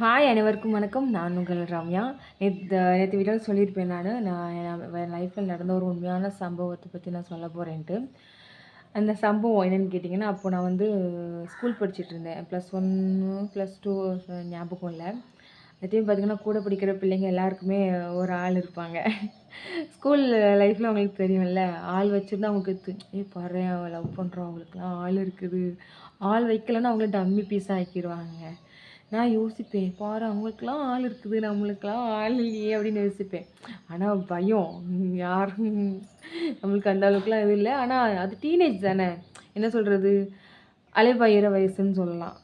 Hi அனைவருக்கும் வணக்கம். நான் உங்கள் ரம்யா. நேற்று நேற்று வீடியோவில் சொல்லியிருப்பேன் நான். நான் என் லைஃப்பில் நடந்த ஒரு உண்மையான சம்பவத்தை பற்றி நான் சொல்ல போகிறேன்ட்டு அந்த சம்பவம் என்னென்னு கேட்டிங்கன்னா அப்போ நான் வந்து ஸ்கூல் படிச்சுட்டு இருந்தேன். ப்ளஸ் ஒன் ப்ளஸ் டூ ஞாபகம் இல்லை. அந்த டைம் பார்த்திங்கன்னா கூட படிக்கிற பிள்ளைங்க எல்லாருக்குமே ஒரு ஆள் இருப்பாங்க. ஸ்கூல் லைஃப்பில் அவங்களுக்கு தெரியும்ல. ஆள் வச்சுருந்தா அவங்களுக்கு ஏ பாரு லவ் பண்ணுறோம் அவங்களுக்குலாம் ஆள் இருக்குது. ஆள் வைக்கலன்னா அவங்கள டம்மி பீஸாக ஆக்கிடுவாங்க நான் யோசிப்பேன் பாரு அவங்களுக்குலாம் ஆள் இருக்குது நம்மளுக்கெல்லாம் ஆள் இல்லையே அப்படின்னு யோசிப்பேன். ஆனால் பயம். யாரும் நம்மளுக்கு அந்த அளவுக்குலாம் இது இல்லை. ஆனால் அது டீனேஜ் தானே. என்ன சொல்கிறது அலைபாயிற வயசுன்னு சொல்லலாம்.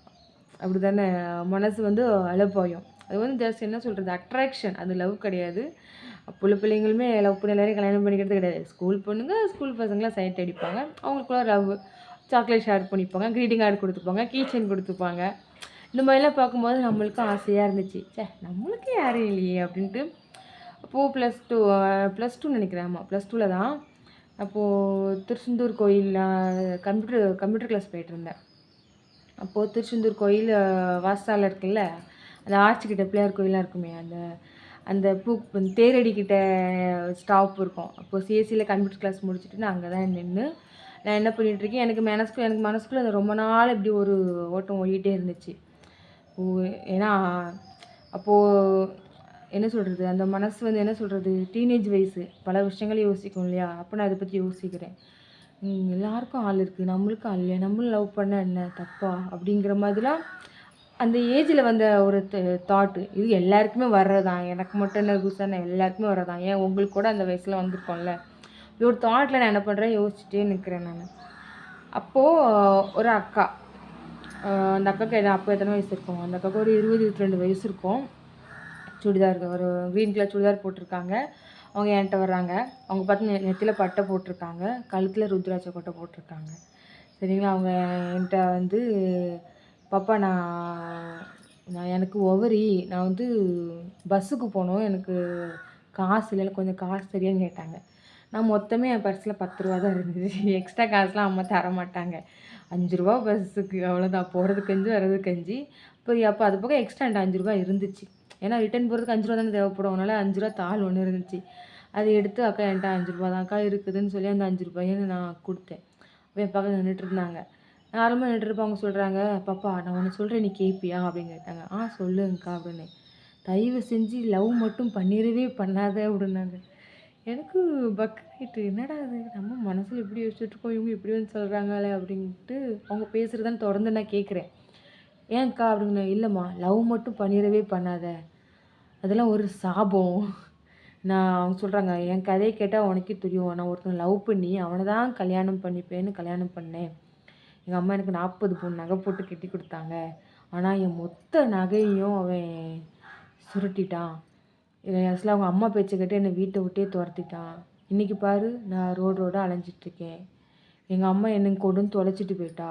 அப்படி தானே மனசு வந்து அலைப்பாயும் அது வந்து ஜஸ்ட் என்ன சொல்கிறது அட்ராக்ஷன் அது லவ் கிடையாது. அப்போ பிள்ளைங்களுமே லவ் பண்ணி எல்லாரையும் கல்யாணம் பண்ணிக்கிறது கிடையாது. ஸ்கூல் பொண்ணுங்க ஸ்கூல் பசங்களாம் சைட் அடிப்பாங்க. அவங்களுக்குள்ள லவ் சாக்லேட் ஷேர் பண்ணிப்பாங்க க்ரீட்டிங் கார்டு கொடுத்துப்பாங்க கீச்சன் கொடுத்துப்பாங்க. இந்த மாதிரிலாம் பார்க்கும்போது நம்மளுக்கும் ஆசையாக இருந்துச்சு. சே நம்மளுக்கு யாரும் இல்லையே அப்படின்ட்டு. அப்போது ப்ளஸ் டூ ப்ளஸ் டூ நினைக்கிறேன். ஆமாம் ப்ளஸ் டூவில் தான் அப்போது திருச்செந்தூர் கோயில் கம்ப்யூட்டர் கம்ப்யூட்டர் கிளாஸ் போயிட்டு இருந்தேன் அப்போது திருச்செந்தூர் கோயில் வாசால இருக்குல்ல அந்த ஆர்ச்சிக்கிட்ட பிள்ளையார் கோயிலாக இருக்குமே அந்த அந்த பூ தேரடிக்கிட்ட ஸ்டாப் இருக்கும். அப்போது சிஎஸ்சியில் கம்ப்யூட்டர் கிளாஸ் முடிச்சுட்டு நான் அங்கே தான் நின்று நான் என்ன பண்ணிகிட்ருக்கேன் எனக்கு மனசுக்கு எனக்கு மனசுக்குள்ளே அது ரொம்ப நாள் இப்படி ஒரு ஓட்டம் ஓடிட்டே இருந்துச்சு. ஏன்னா அப்போது என்ன சொல்கிறது அந்த மனசு வந்து என்ன சொல்கிறது டீனேஜ் வயசு. பல விஷயங்கள் யோசிக்கும் இல்லையா? அப்போ நான் அதை பற்றி யோசிக்கிறேன். எல்லாருக்கும் ஆள் இருக்குது நம்மளுக்கும் ஆள் இல்லையா? நம்மளும் லவ் பண்ண என்ன? தப்பா? அப்படிங்கிற மாதிரிலாம் அந்த ஏஜில் வந்த ஒரு தாட்டு இது எல்லாருக்குமே வர்றதான் எனக்கு மட்டும் என்ன புதுசான எல்லாருக்குமே வர்றதான் ஏன்? உங்களுக்கு கூட அந்த வயசில் வந்திருக்கோம்ல. இப்படி ஒரு தாட்டில் நான் என்ன பண்ணுறேன் யோசிச்சுட்டே நிற்கிறேன் நான். அப்போது ஒரு அக்கா. அந்த அக்காவுக்கு என்ன அப்போ எத்தனை வயசு இருக்கும்? அந்த அக்காவுக்கு ஒரு இருபது இருபத்தி ரெண்டு வயசு இருக்கும். சுடிதார் ஒரு க்ரீன் கலர் சுடிதார் போட்டிருக்காங்க. அவங்க என்கிட்ட வர்றாங்க. அவங்க பார்த்து நெத்தியில் பட்டை போட்டிருக்காங்க. கழுத்தில் ருத்ராட்ச கொட்டை போட்டிருக்காங்க. சரிங்களா? அவங்க என்கிட்ட வந்து பாப்பா நான் நான் எனக்கு ஒவரி நான் வந்து பஸ்ஸுக்கு போகணும். எனக்கு காசு இல்லை. கொஞ்சம் காசு தெரியான்னு கேட்டாங்க. நான் மொத்தமே என் பர்ஸில் பத்து ரூபா தான் இருந்துச்சு எக்ஸ்ட்ரா காசுலாம் அம்மா தர மாட்டாங்க அஞ்சு ரூபா பஸ்ஸுக்கு அவ்வளோதான் போகிறதுக்கு கஞ்சி வர்றதுக்கு கஞ்சி. இப்போ அப்போ அது போக எக்ஸ்ட்ரா என்கிட்ட அஞ்சு ரூபா இருந்துச்சு. ஏன்னா ரிட்டன் போகிறதுக்கு அஞ்சு ரூபா தானே தேவைப்படும். அதனால் அஞ்சு ரூபா தாள் ஒன்று இருந்துச்சு. அதை எடுத்து அக்கா என்கிட்ட அஞ்சு ரூபா தான்க்கா இருக்குதுன்னு சொல்லி அந்த அஞ்சு ரூபாயின்னு நான் கொடுத்தேன். என் பக்கத்தில் நின்றுட்டு இருந்தாங்க. நார்மலாக நின்றுட்டு அவங்க சொல்கிறாங்க பாப்பா நான் ஒன்று சொல்கிறேன் நீ கேட்பியா அப்படின்னு கேட்டாங்க. ஆ சொல்லுங்கக்கா அப்படின்னு தயவு செஞ்சு லவ் மட்டும் பண்ணிடவே பண்ணாத அப்படின்னாங்க. எனக்கு பக்காயிட்டு என்னடா அது நம்ம மனசில் எப்படி யோசிச்சுட்ருக்கோம் இவங்க இப்படி வந்து சொல்கிறாங்களே அப்படின்ட்டு அவங்க பேசுகிறதான்னு தொடர்ந்து நான் கேட்குறேன் ஏன்க்கா அப்படிங்க இல்லைம்மா லவ் மட்டும் பண்ணிடவே பண்ணாத. அதெல்லாம் ஒரு சாபம். நான் அவங்க சொல்கிறாங்க என் கதையை கேட்டால் உனக்கே தெரியும். நான் ஒருத்தன் லவ் பண்ணி அவனை தான் கல்யாணம் பண்ணிப்பேன்னு கல்யாணம் பண்ணேன். எங்கள் அம்மா எனக்கு நாற்பது பொண்ணு நகை போட்டு கட்டி கொடுத்தாங்க. ஆனால் என் மொத்த நகையும் அவன் சுருட்டிட்டான். ஆக்சுவலாக அவங்க அம்மா பேச்சை கேட்டு என்னை வீட்டை விட்டே துரத்திட்டான். இன்றைக்கி பாரு நான் ரோடு ரோடாக அலைஞ்சிட்ருக்கேன். எங்கள் அம்மா என்னை கொடுன்னு தொலைச்சிட்டு போயிட்டா.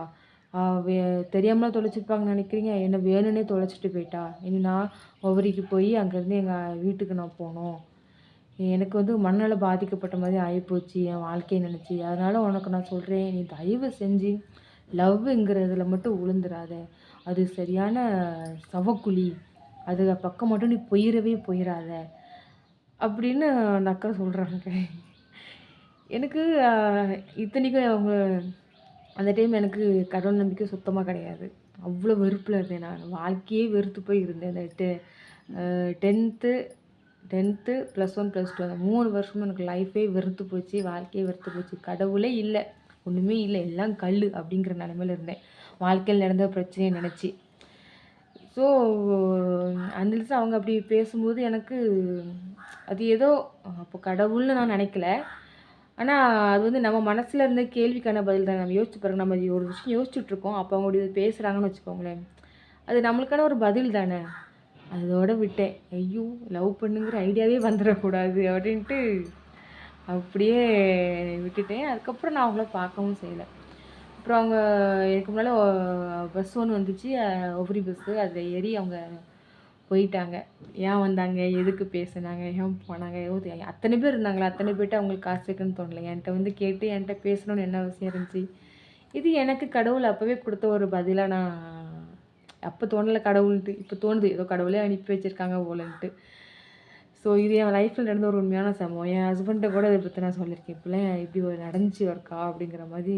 வே தெரியாமல் தொலைச்சிருப்பாங்கன்னு நினைக்கிறீங்க? என்னை வேணும்னே தொலைச்சிட்டு போயிட்டா. இனி நான் ஒவ்வொருக்கு போய் அங்கேருந்து எங்கள் வீட்டுக்கு நான் போகணும். எனக்கு வந்து மண்ணால் பாதிக்கப்பட்ட மாதிரி ஆகிப்போச்சு என் வாழ்க்கையை நினச்சி. அதனால் உனக்கு நான் சொல்கிறேன் நீ தயவு செஞ்சு லவ்ங்கிறதுல மட்டும் உளுந்துடாத அது சரியான சவக்குழி. அது பக்கம் மட்டும் நீ போயிடவே போயிடாத அப்படின்னு அந்த அக்கா சொல்கிறாங்க எனக்கு இத்தனைக்கும் அவங்க அந்த டைம் எனக்கு கடவுள் நம்பிக்கை சுத்தமாக கிடையாது. அவ்வளோ வெறுப்பில் இருந்தேன் நான். வாழ்க்கையே வெறுத்து போய் இருந்தேன் அந்த டெ tenth tenth plus one plus two அந்த மூணு வருஷமும் எனக்கு லைஃபே வெறுத்து போச்சு வாழ்க்கையே வெறுத்து போச்சு. கடவுளே இல்லை. ஒன்றுமே இல்லை. எல்லாம் கல் அப்படிங்கிற நிலமையில இருந்தேன். வாழ்க்கையில் நடந்த பிரச்சனையை நினச்சி. ஸோ அந்த லிஸ்ட் அவங்க அப்படி பேசும்போது எனக்கு அது ஏதோ அப்போ கடவுள்னு நான் நினைக்கல. ஆனால் அது வந்து நம்ம மனசில் இருந்த கேள்விக்கான பதில் தான். நம்ம யோசிச்சு பாருங்க நம்ம ஒரு விஷயம் யோசிச்சுட்ருக்கோம். அப்போ அவங்க அப்படி பேசுகிறாங்கன்னு வச்சுக்கோங்களேன். அது நம்மளுக்கான ஒரு பதில் தானே. அதோடு விட்டேன். ஐயோ லவ் பண்ணுங்கிற ஐடியாவே வந்துடக்கூடாது அப்படின்ட்டு அப்படியே விட்டுட்டேன். அதுக்கப்புறம் நான் அவங்கள பார்க்கவும் செய்யலை. அப்புறம் அவங்க எனக்கு முன்னால் பஸ் ஒன்று வந்துச்சு. ஒவ்வொரு பஸ்ஸு அதில் ஏறி அவங்க போயிட்டாங்க. ஏன் வந்தாங்க? எதுக்கு பேசினாங்க? ஏன் போனாங்க? அத்தனை பேர் இருந்தாங்களா? அத்தனை பேர்ட்டு அவங்களுக்கு காசு இருக்குன்னு தோணலை. என்கிட்ட வந்து கேட்டு என்கிட்ட பேசணும்னு என்ன அவசியம் இருந்துச்சு? இது எனக்கு கடவுள் அப்போவே கொடுத்த ஒரு பதிலாக நான் அப்போ தோணலை கடவுள்ட்டு இப்போ தோணுது. ஏதோ கடவுளே அனுப்பி வச்சுருக்காங்க போலன்ட்டு. ஸோ இது என் லைஃப்பில் நடந்த ஒரு உண்மையான சம்பவம். என் ஹஸ்பண்ட்டை கூட இதை பற்றி நான் சொல்லியிருக்கேன். பிள்ளை இப்படி ஒரு நடந்துச்சு ஒர்க்கா அப்படிங்கிற மாதிரி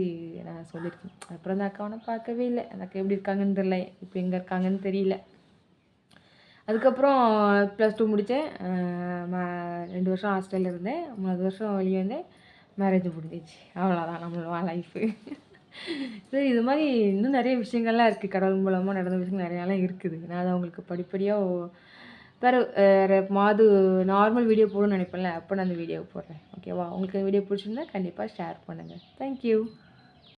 நான் சொல்லியிருக்கேன். அப்புறம் அந்த அக்காவை பார்க்கவே இல்லை. அந்த அக்கா எப்படி இருக்காங்கன்னு தெரியல. இப்போ எங்கே இருக்காங்கன்னு தெரியல. அதுக்கப்புறம் ப்ளஸ் டூ முடித்தேன். ரெண்டு வருஷம் ஹாஸ்டலில் இருந்தேன். மூணாவது வருஷம் வெளியே வந்தேன். மேரேஜ் முடிஞ்சிச்சு. அவ்வளோதான் நம்மளோட லைஃபு சரி இது மாதிரி இன்னும் நிறைய விஷயங்கள்லாம் இருக்குது கடவுள் மூலமாக நடந்த விஷயங்கள் நிறையாலாம் இருக்குது. நான் அதை அவங்களுக்கு படிப்படியாக வேறு வேறு மாது நார்மல் வீடியோ போடணும்னு நினைப்பேன்ல அப்போ நான் அந்த வீடியோ போடுறேன். ஓகேவா உங்களுக்கு வீடியோ பிடிச்சிருந்தா கண்டிப்பாக ஷேர் பண்ணுங்கள் தேங்க்யூ